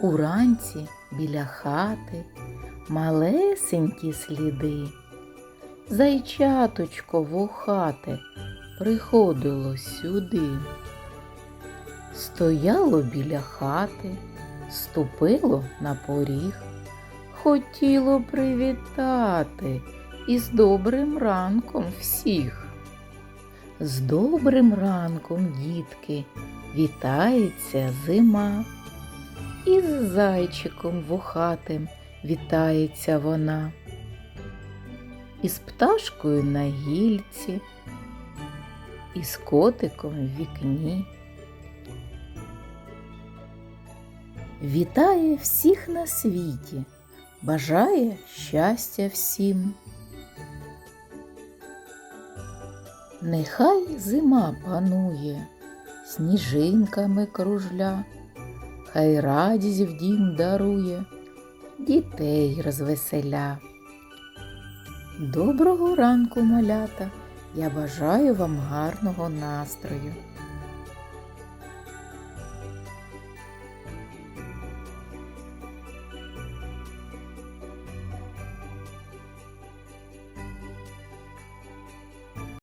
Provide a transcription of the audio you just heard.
Уранці біля хати малесенькі сліди. Зайчаточко вухате приходило сюди. Стояло біля хати, ступило на поріг, хотіло привітати із добрим ранком всіх. З добрим ранком, дітки, вітається зима. І з зайчиком вухатим вітається вона. Із пташкою на гільці, і з котиком в вікні. Вітає всіх на світі, бажає щастя всім. Нехай зима панує, сніжинками кружля, хай радість в дім дарує, дітей розвеселя. Доброго ранку, малята! Я бажаю вам гарного настрою.